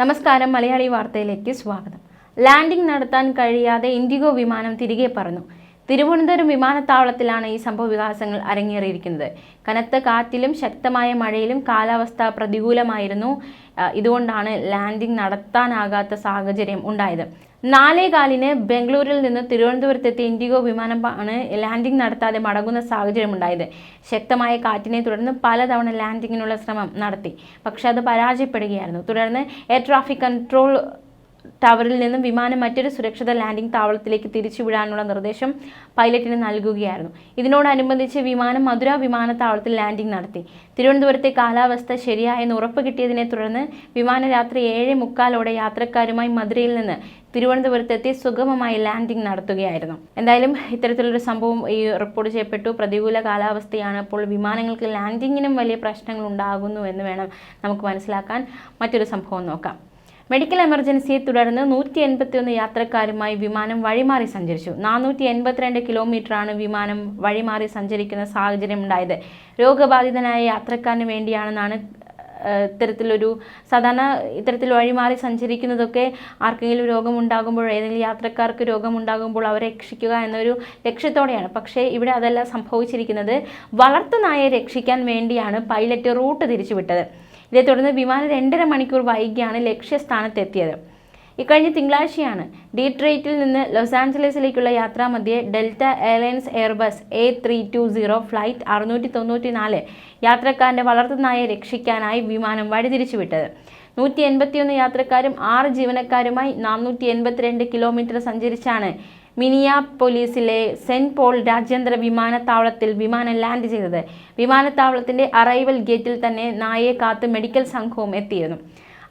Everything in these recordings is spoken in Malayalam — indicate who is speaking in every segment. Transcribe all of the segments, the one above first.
Speaker 1: നമസ്കാരം മലയാളി വാർത്തയിലേക്ക് സ്വാഗതം. ലാൻഡിംഗ് നടത്താൻ കഴിയാതെ ഇൻഡിഗോ വിമാനം തിരികെ പറന്നു. തിരുവനന്തപുരം വിമാനത്താവളത്തിലാണ് ഈ സംഭവ വികാസങ്ങൾ അരങ്ങേറിയിരിക്കുന്നത്. കനത്ത കാറ്റിലും ശക്തമായ മഴയിലും കാലാവസ്ഥ പ്രതികൂലമായിരുന്നു. ഇതുകൊണ്ടാണ് ലാൻഡിംഗ് നടത്താനാകാത്ത സാഹചര്യം ഉണ്ടായത്. നാലേകാലിന് ബംഗളൂരിൽ നിന്ന് തിരുവനന്തപുരത്തെത്തിയ ഇൻഡിഗോ വിമാനമാണ് ലാൻഡിംഗ് നടത്താതെ മടങ്ങുന്ന സാഹചര്യം ഉണ്ടായത്. ശക്തമായ കാറ്റിനെ തുടർന്ന് പലതവണ ലാൻഡിങ്ങിനുള്ള ശ്രമം നടത്തി. പക്ഷെ അത് പരാജയപ്പെടുകയായിരുന്നു. തുടർന്ന് എയർ ട്രാഫിക് കൺട്രോൾ ടവറിൽ നിന്നും വിമാനം മറ്റൊരു സുരക്ഷിത ലാൻഡിംഗ് താവളത്തിലേക്ക് തിരിച്ചുവിടാനുള്ള നിർദ്ദേശം പൈലറ്റിന് നൽകുകയായിരുന്നു. ഇതിനോടനുബന്ധിച്ച് വിമാനം മധുര വിമാനത്താവളത്തിൽ ലാൻഡിംഗ് നടത്തി. തിരുവനന്തപുരത്തെ കാലാവസ്ഥ ശരിയായെന്ന് ഉറപ്പ് കിട്ടിയതിനെ തുടർന്ന് വിമാനം രാത്രി ഏഴ് മുക്കാലോടെ യാത്രക്കാരുമായി മധുരയിൽ നിന്ന് തിരുവനന്തപുരത്തെത്തി സുഗമമായി ലാൻഡിംഗ് നടത്തുകയായിരുന്നു. എന്തായാലും ഇത്തരത്തിലൊരു സംഭവം ഈ റിപ്പോർട്ട് ചെയ്യപ്പെട്ടു. പ്രതികൂല കാലാവസ്ഥയാണ് അപ്പോൾ വിമാനങ്ങൾക്ക് ലാൻഡിങ്ങിനും വലിയ പ്രശ്നങ്ങൾ ഉണ്ടാകുന്നു എന്ന് വേണം നമുക്ക് മനസ്സിലാക്കാൻ. മറ്റൊരു സംഭവം നോക്കാം. മെഡിക്കൽ എമർജൻസിയെ തുടർന്ന് നൂറ്റി എൺപത്തിയൊന്ന് യാത്രക്കാരുമായി വിമാനം വഴിമാറി സഞ്ചരിച്ചു. നാനൂറ്റി എൺപത്തിരണ്ട് കിലോമീറ്ററാണ് വിമാനം വഴിമാറി സഞ്ചരിക്കുന്ന സാഹചര്യം ഉണ്ടായത് രോഗബാധിതനായ യാത്രക്കാരന് വേണ്ടിയാണെന്നാണ് ഇത്തരത്തിലൊരു സാധാരണ ഇത്തരത്തിൽ വഴിമാറി സഞ്ചരിക്കുന്നതൊക്കെ ആർക്കെങ്കിലും രോഗമുണ്ടാകുമ്പോൾ ഏതെങ്കിലും യാത്രക്കാർക്ക് രോഗമുണ്ടാകുമ്പോൾ അവരെ രക്ഷിക്കുക എന്നൊരു ലക്ഷ്യത്തോടെയാണ്. പക്ഷേ ഇവിടെ അതെല്ലാം സംഭവിച്ചിരിക്കുന്നത്. വളർത്തുനായെ രക്ഷിക്കാൻ വേണ്ടിയാണ് പൈലറ്റ് റൂട്ട് തിരിച്ചുവിട്ടത്. ഇതേ തുടർന്ന് വിമാനം രണ്ടര മണിക്കൂർ വൈകിയാണ് ലക്ഷ്യസ്ഥാനത്തെത്തിയത്. ഇക്കഴിഞ്ഞ തിങ്കളാഴ്ചയാണ് ഡീട്രേറ്റിൽ നിന്ന് ലോസ് ആഞ്ചലസിലേക്കുള്ള യാത്രാമധ്യേ Delta Airlines Airbus A three two zero flight അറുന്നൂറ്റി തൊണ്ണൂറ്റി നാല് യാത്രക്കാരന്റെ വളർത്തുനായെ രക്ഷിക്കാനായി വിമാനം വഴിതിരിച്ചുവിട്ടത്. നൂറ്റി എൺപത്തിയൊന്ന് യാത്രക്കാരും ആറ് ജീവനക്കാരുമായി നാനൂറ്റി എൺപത്തിരണ്ട് കിലോമീറ്റർ സഞ്ചരിച്ചാണ് മിനിയാപോലീസിലെ സെന്റ് പോൾ രാജ്യാന്തര വിമാനത്താവളത്തിൽ വിമാനം ലാൻഡ് ചെയ്തത്. വിമാനത്താവളത്തിന്റെ അറൈവൽ ഗേറ്റിൽ തന്നെ നായയെ കാത്ത് മെഡിക്കൽ സംഘവും എത്തിയിരുന്നു.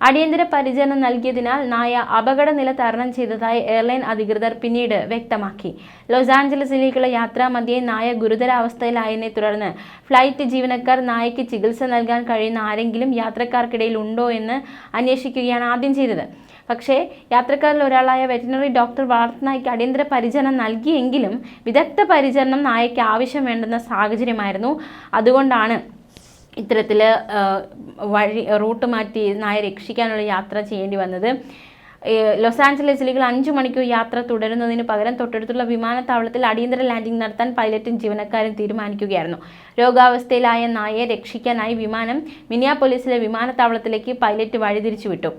Speaker 1: അടിയന്തര പരിചരണം നൽകിയതിനാൽ നായ അപകട നില തരണം ചെയ്തതായി എയർലൈൻ അധികൃതർ പിന്നീട് വ്യക്തമാക്കി. ലോസ് ആഞ്ചലസിലേക്കുള്ള യാത്രാമധ്യേ നായ ഗുരുതരാവസ്ഥയിലായതിനെ തുടർന്ന് ഫ്ലൈറ്റ് ജീവനക്കാർ നായയ്ക്ക് ചികിത്സ നൽകാൻ കഴിയുന്ന ആരെങ്കിലും യാത്രക്കാർക്കിടയിൽ ഉണ്ടോ എന്ന് അന്വേഷിക്കുകയാണ് ആദ്യം ചെയ്തത്. പക്ഷേ യാത്രക്കാരിൽ ഒരാളായ വെറ്റിനറി ഡോക്ടർ വളർത്തുനായ്ക്ക് അടിയന്തര പരിചരണം നൽകിയെങ്കിലും വിദഗ്ധ പരിചരണം നായയ്ക്ക് ആവശ്യം വേണ്ടുന്ന സാഹചര്യമായിരുന്നു. അതുകൊണ്ടാണ് ഇത്തരത്തിൽ വഴി റൂട്ട് മാറ്റി നായ രക്ഷിക്കാനുള്ള യാത്ര ചെയ്യേണ്ടി വന്നത്. ലോസ് ആഞ്ചലസിലേക്ക് അഞ്ചു മണിക്കൂർ യാത്ര തുടരുന്നതിന് പകരം തൊട്ടടുത്തുള്ള വിമാനത്താവളത്തിൽ അടിയന്തര ലാൻഡിംഗ് നടത്താൻ പൈലറ്റും ജീവനക്കാരും തീരുമാനിക്കുകയായിരുന്നു. രോഗാവസ്ഥയിലായ നായയെ രക്ഷിക്കാനായി വിമാനം മിനിയാപോലീസിലെ വിമാനത്താവളത്തിലേക്ക് പൈലറ്റ് വഴിതിരിച്ചു വിട്ടു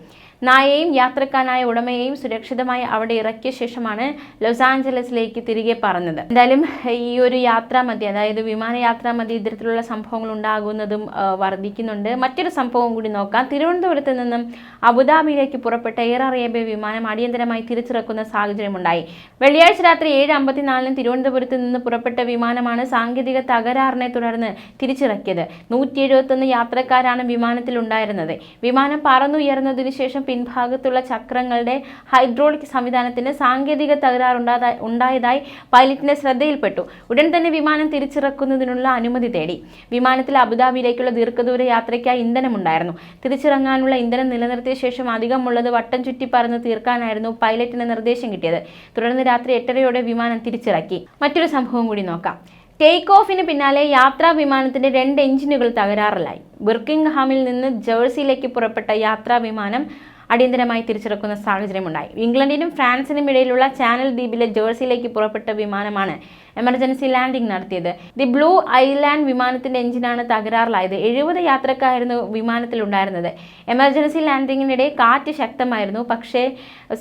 Speaker 1: നായയെയും യാത്രക്കാരനായ ഉടമയെയും സുരക്ഷിതമായി അവിടെ ഇറക്കിയ ശേഷമാണ് ലോസ് ആഞ്ചലസിലേക്ക് തിരികെ പറഞ്ഞത് എന്തായാലും ഈ ഒരു യാത്രാ മതി അതായത് വിമാനയാത്രാ മതി ഇത്തരത്തിലുള്ള സംഭവങ്ങൾ ഉണ്ടാകുന്നതും വർദ്ധിക്കുന്നുണ്ട്. മറ്റൊരു സംഭവം കൂടി നോക്കാം. തിരുവനന്തപുരത്ത് നിന്നും അബുദാബിയിലേക്ക് പുറപ്പെട്ട എയർ അറേബ്യ വിമാനം അടിയന്തരമായി തിരിച്ചിറക്കുന്ന സാഹചര്യമുണ്ടായി. വെള്ളിയാഴ്ച രാത്രി ഏഴ് അമ്പത്തിനാലിന് തിരുവനന്തപുരത്ത് നിന്ന് പുറപ്പെട്ട വിമാനമാണ് സാങ്കേതിക തകരാറിനെ തുടർന്ന് തിരിച്ചിറക്കിയത്. നൂറ്റി എഴുപത്തൊന്ന് യാത്രക്കാരാണ് വിമാനത്തിൽ ഉണ്ടായിരുന്നത് വിമാനം പറന്നുയർന്നതിനു ശേഷം പിൻഭാഗത്തുള്ള ചക്രങ്ങളുടെ ഹൈഡ്രോളിക് സംവിധാനത്തിന് സാങ്കേതിക തകരാറുണ്ടായ ഉണ്ടായതായി പൈലറ്റിന്റെ ശ്രദ്ധയിൽപ്പെട്ടു. ഉടൻ തന്നെ വിമാനം തിരിച്ചിറക്കുന്നതിനുള്ള അനുമതി തേടി. വിമാനത്തിൽ അബുദാബിയിലേക്കുള്ള ദീർഘദൂര യാത്രയ്ക്കായി ഇന്ധനമുണ്ടായിരുന്നു. തിരിച്ചിറങ്ങാനുള്ള ഇന്ധനം നിലനിർത്തിയ ശേഷം അധികമുള്ളത് വട്ടം ചുറ്റി പറന്ന് തീർക്കാനായിരുന്നു പൈലറ്റിന് നിർദ്ദേശം കിട്ടിയത്. തുടർന്ന് രാത്രി എട്ടരയോടെ വിമാനം തിരിച്ചിറക്കി. മറ്റൊരു സംഭവം കൂടി നോക്കാം. ടേക്ക് ഓഫിന് പിന്നാലെ യാത്രാ വിമാനത്തിന്റെ രണ്ട് എഞ്ചിനുകൾ തകരാറിലായി. ബിർക്കിംഗ്ഹാമിൽ നിന്ന് ജേഴ്സിയിലേക്ക് പുറപ്പെട്ട യാത്രാ വിമാനം അടിയന്തരമായി തിരിച്ചിറക്കുന്ന സാഹചര്യമുണ്ടായി. ഇംഗ്ലണ്ടിനും ഫ്രാൻസിനും ഇടയിലുള്ള ചാനൽ ദ്വീപിലെ ജേഴ്സിയിലേക്ക് പുറപ്പെട്ട വിമാനമാണ് എമർജൻസി ലാൻഡിംഗ് നടത്തിയത്. ദി ബ്ലൂ ഐലാൻഡ് വിമാനത്തിന്റെ എഞ്ചിനാണ് തകരാറിലായത്. എഴുപത് യാത്രക്കാരായിരുന്നു വിമാനത്തിലുണ്ടായിരുന്നത്. എമർജൻസി ലാൻഡിങ്ങിനിടെ കാറ്റ് ശക്തമായിരുന്നു. പക്ഷേ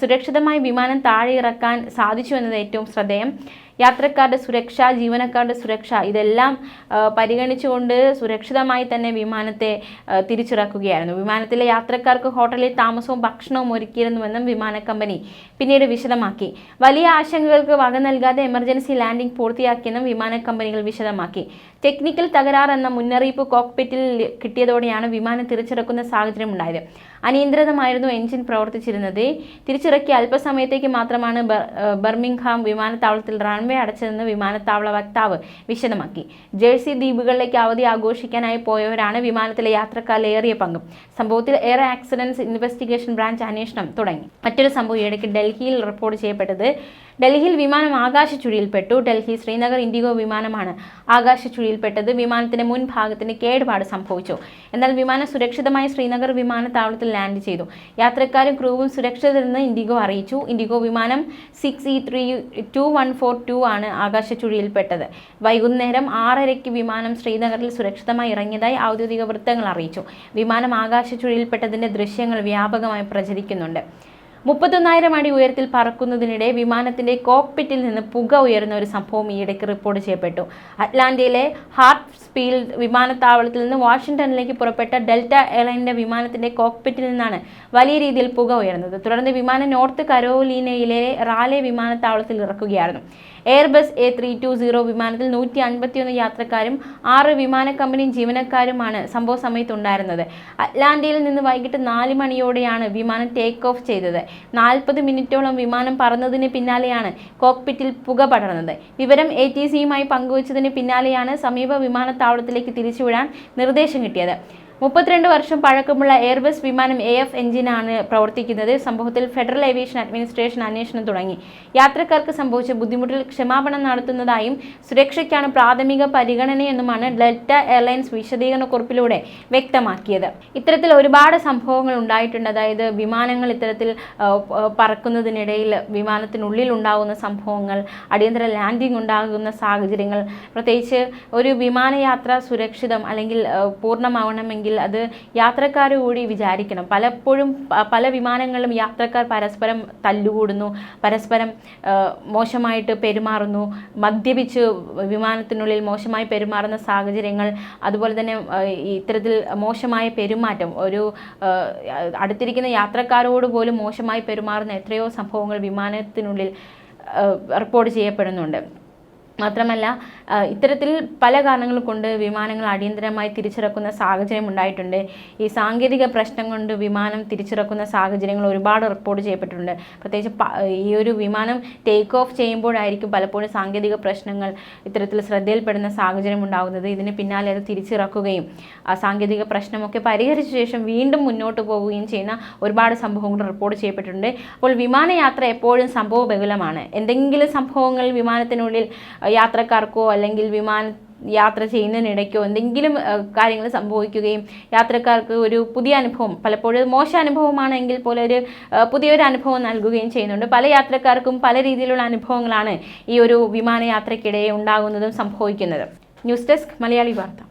Speaker 1: സുരക്ഷിതമായി വിമാനം താഴെ ഇറക്കാൻ സാധിച്ചു എന്നത് ഏറ്റവും ശ്രദ്ധേയം. യാത്രക്കാരുടെ സുരക്ഷ ജീവനക്കാരുടെ സുരക്ഷ ഇതെല്ലാം പരിഗണിച്ചുകൊണ്ട് സുരക്ഷിതമായി തന്നെ വിമാനത്തെ തിരിച്ചിറക്കുകയായിരുന്നു. വിമാനത്തിലെ യാത്രക്കാർക്ക് ഹോട്ടലിൽ താമസവും ഭക്ഷണവും ഒരുക്കിയിരുന്നുവെന്നും വിമാന കമ്പനി പിന്നീട് വിശദമാക്കി. വലിയ ആശങ്കകൾക്ക് വക നൽകാതെ എമർജൻസി ലാൻഡിംഗ് പൂർത്തിയാക്കിയെന്നും വിമാന കമ്പനികൾ വിശദമാക്കി. ടെക്നിക്കൽ തകരാർ എന്ന മുന്നറിയിപ്പ് കോക്ക്പിറ്റിൽ കിട്ടിയതോടെയാണ് വിമാനം തിരിച്ചിറക്കുന്ന സാഹചര്യം ഉണ്ടായത് അനിയന്ത്രിതമായിരുന്നു എഞ്ചിൻ പ്രവർത്തിച്ചിരുന്നത്. തിരിച്ചിറക്കിയ അല്പസമയത്തേക്ക് മാത്രമാണ് ബർ- ബർമിംഗ്ഹാം വിമാനത്താവളത്തിൽ റൺവേ അടച്ചതെന്ന് വിമാനത്താവള വക്താവ് വിശദമാക്കി. ജേഴ്സി ദ്വീപുകളിലേക്ക് അവധി ആഘോഷിക്കാനായി പോയവരാണ് വിമാനത്തിലെ യാത്രക്കാരിലേറിയ പങ്കും. സംഭവത്തിൽ എയർ ആക്സിഡൻസ് ഇൻവെസ്റ്റിഗേഷൻ ബ്രാഞ്ച് അന്വേഷണം തുടങ്ങി. മറ്റൊരു സംഭവം ഇടയ്ക്ക് ഡൽഹിയിൽ റിപ്പോർട്ട് ചെയ്യപ്പെട്ടത്. ഡൽഹിയിൽ വിമാനം ആകാശച്ചുഴിയിൽപ്പെട്ടു. ഡൽഹി ശ്രീനഗർ ഇൻഡിഗോ വിമാനമാണ് ആകാശച്ചുഴിയിൽപ്പെട്ടത്. വിമാനത്തിന്റെ മുൻഭാഗത്തിന് കേടുപാട് സംഭവിച്ചു. എന്നാൽ വിമാനം സുരക്ഷിതമായി ശ്രീനഗർ വിമാനത്താവളത്തിൽ ലാൻഡ് ചെയ്തു. യാത്രക്കാരും ക്രൂവും സുരക്ഷിതരെന്ന് ഇൻഡിഗോ അറിയിച്ചു. ഇൻഡിഗോ വിമാനം six E three two one four two ആണ് ആകാശച്ചുഴിയിൽപ്പെട്ടത്. വൈകുന്നേരം ആറരയ്ക്ക് വിമാനം ശ്രീനഗറിൽ സുരക്ഷിതമായി ഇറങ്ങിയതായി ഔദ്യോഗിക വൃത്തങ്ങൾ അറിയിച്ചു. വിമാനം ആകാശച്ചുഴിയിൽപ്പെട്ടതിന്റെ ദൃശ്യങ്ങൾ വ്യാപകമായി പ്രചരിക്കുന്നുണ്ട്. മുപ്പത്തൊന്നായിരം അടി ഉയരത്തിൽ പറക്കുന്നതിനിടെ വിമാനത്തിന്റെ കോക്പിറ്റിൽ നിന്ന് പുക ഉയർന്ന ഒരു സംഭവം ഈയിടയ്ക്ക് റിപ്പോർട്ട് ചെയ്യപ്പെട്ടു. അറ്റ്ലാന്റയിലെ ഹാർട്ട് സ്പീൽഡ് വിമാനത്താവളത്തിൽ നിന്ന് വാഷിംഗ്ടണിലേക്ക് പുറപ്പെട്ട ഡെൽറ്റ എയർലൈനിന്റെ വിമാനത്തിന്റെ കോക്പിറ്റിൽ നിന്നാണ് വലിയ രീതിയിൽ പുക ഉയർന്നത്. തുടർന്ന് വിമാനം നോർത്ത് കരോലീനയിലെ റാലെ വിമാനത്താവളത്തിൽ ഇറക്കുകയായിരുന്നു. Airbus A three two zero വിമാനത്തിൽ നൂറ്റി അൻപത്തിയൊന്ന് യാത്രക്കാരും ആറ് വിമാന കമ്പനി ജീവനക്കാരുമാണ് സംഭവ സമയത്തുണ്ടായിരുന്നത്. അറ്റ്ലാന്റയിൽ നിന്ന് വൈകിട്ട് നാല് മണിയോടെയാണ് വിമാനം ടേക്ക് ഓഫ് ചെയ്തത്. നാൽപ്പത് മിനിറ്റോളം വിമാനം പറന്നതിന് പിന്നാലെയാണ് കോക്പിറ്റിൽ പുക പടർന്നത്. വിവരം എ ടി സിയുമായി പങ്കുവച്ചതിന് പിന്നാലെയാണ് സമീപ വിമാനത്താവളത്തിലേക്ക് തിരിച്ചുവിടാൻ നിർദ്ദേശം കിട്ടിയത്. മുപ്പത്തിരണ്ട് വർഷം പഴക്കമുള്ള എയർബസ് വിമാനം എ എഫ് എഞ്ചിനാണ് പ്രവർത്തിക്കുന്നത്. സംഭവത്തിൽ ഫെഡറൽ ഏവിയേഷൻ അഡ്മിനിസ്ട്രേഷൻ അന്വേഷണം തുടങ്ങി. യാത്രക്കാർക്ക് സംഭവിച്ച ബുദ്ധിമുട്ടിൽ ക്ഷമാപണം നടത്തുന്നതായും സുരക്ഷയ്ക്കാണ് പ്രാഥമിക പരിഗണനയെന്നുമാണ് ഡെൽറ്റ എയർലൈൻസ് വിശദീകരണക്കുറിപ്പിലൂടെ വ്യക്തമാക്കിയത്. ഇത്തരത്തിൽ ഒരുപാട് സംഭവങ്ങൾ ഉണ്ടായിട്ടുണ്ട്. അതായത് വിമാനങ്ങൾ ഇത്തരത്തിൽ പറക്കുന്നതിനിടയിൽ വിമാനത്തിനുള്ളിൽ ഉണ്ടാകുന്ന സംഭവങ്ങൾ അടിയന്തര ലാൻഡിംഗ് ഉണ്ടാകുന്ന സാഹചര്യങ്ങൾ പ്രത്യേകിച്ച് ഒരു വിമാനയാത്ര സുരക്ഷിതം അല്ലെങ്കിൽ ആ, പൂർണമാവണമെങ്കിൽ അത് യാത്രക്കാർ കൂടി വിചാരിക്കണം. പലപ്പോഴും പല വിമാനങ്ങളിലും യാത്രക്കാർ പരസ്പരം തല്ലുകൂടുന്നു പരസ്പരം മോശമായിട്ട് പെരുമാറുന്നു മദ്യപിച്ച് വിമാനത്തിനുള്ളിൽ മോശമായി പെരുമാറുന്ന സാഹചര്യങ്ങൾ അതുപോലെ തന്നെ ഇത്തരത്തിൽ മോശമായ പെരുമാറ്റം ഒരു അടുത്തിരിക്കുന്ന യാത്രക്കാരോട് പോലും മോശമായി പെരുമാറുന്ന എത്രയോ സംഭവങ്ങൾ വിമാനത്തിനുള്ളിൽ റിപ്പോർട്ട് ചെയ്യപ്പെടുന്നുണ്ട്. മാത്രമല്ല ഇത്തരത്തിൽ പല കാരണങ്ങൾ കൊണ്ട് വിമാനങ്ങൾ അടിയന്തരമായി തിരിച്ചിറക്കുന്ന സാഹചര്യം ഉണ്ടായിട്ടുണ്ട്. ഈ സാങ്കേതിക പ്രശ്നം കൊണ്ട് വിമാനം തിരിച്ചിറക്കുന്ന സാഹചര്യങ്ങൾ ഒരുപാട് റിപ്പോർട്ട് ചെയ്യപ്പെട്ടിട്ടുണ്ട്. പ്രത്യേകിച്ച് ഈ ഒരു വിമാനം ടേക്ക് ഓഫ് ചെയ്യുമ്പോഴായിരിക്കും പലപ്പോഴും സാങ്കേതിക പ്രശ്നങ്ങൾ ഇത്തരത്തിൽ ശ്രദ്ധയിൽപ്പെടുന്ന സാഹചര്യം ഉണ്ടാകുന്നത്. ഇതിന് പിന്നാലെ അത് തിരിച്ചിറക്കുകയും ആ സാങ്കേതിക പ്രശ്നമൊക്കെ പരിഹരിച്ച ശേഷം വീണ്ടും മുന്നോട്ട് പോവുകയും ചെയ്യുന്ന ഒരുപാട് സംഭവങ്ങൾ റിപ്പോർട്ട് ചെയ്യപ്പെട്ടിട്ടുണ്ട്. അപ്പോൾ വിമാനയാത്ര എപ്പോഴും സംഭവ ബഹുലമാണ്. എന്തെങ്കിലും സംഭവങ്ങൾ വിമാനത്തിനുള്ളിൽ യാത്രക്കാർക്കോ അല്ലെങ്കിൽ വിമാന യാത്ര ചെയ്യുന്നതിനിടയ്ക്കോ എന്തെങ്കിലും കാര്യങ്ങൾ സംഭവിക്കുകയും യാത്രക്കാർക്ക് ഒരു പുതിയ അനുഭവം പലപ്പോഴും മോശ അനുഭവമാണെങ്കിൽ പോലും ഒരു പുതിയൊരു അനുഭവം നൽകുകയും ചെയ്യുന്നുണ്ട്. പല യാത്രക്കാർക്കും പല രീതിയിലുള്ള അനുഭവങ്ങളാണ് ഈ ഒരു വിമാനയാത്രയ്ക്കിടെ ഉണ്ടാകുന്നതും സംഭവിക്കുന്നതും. ന്യൂസ് ഡെസ്ക് മലയാളി വാർത്ത.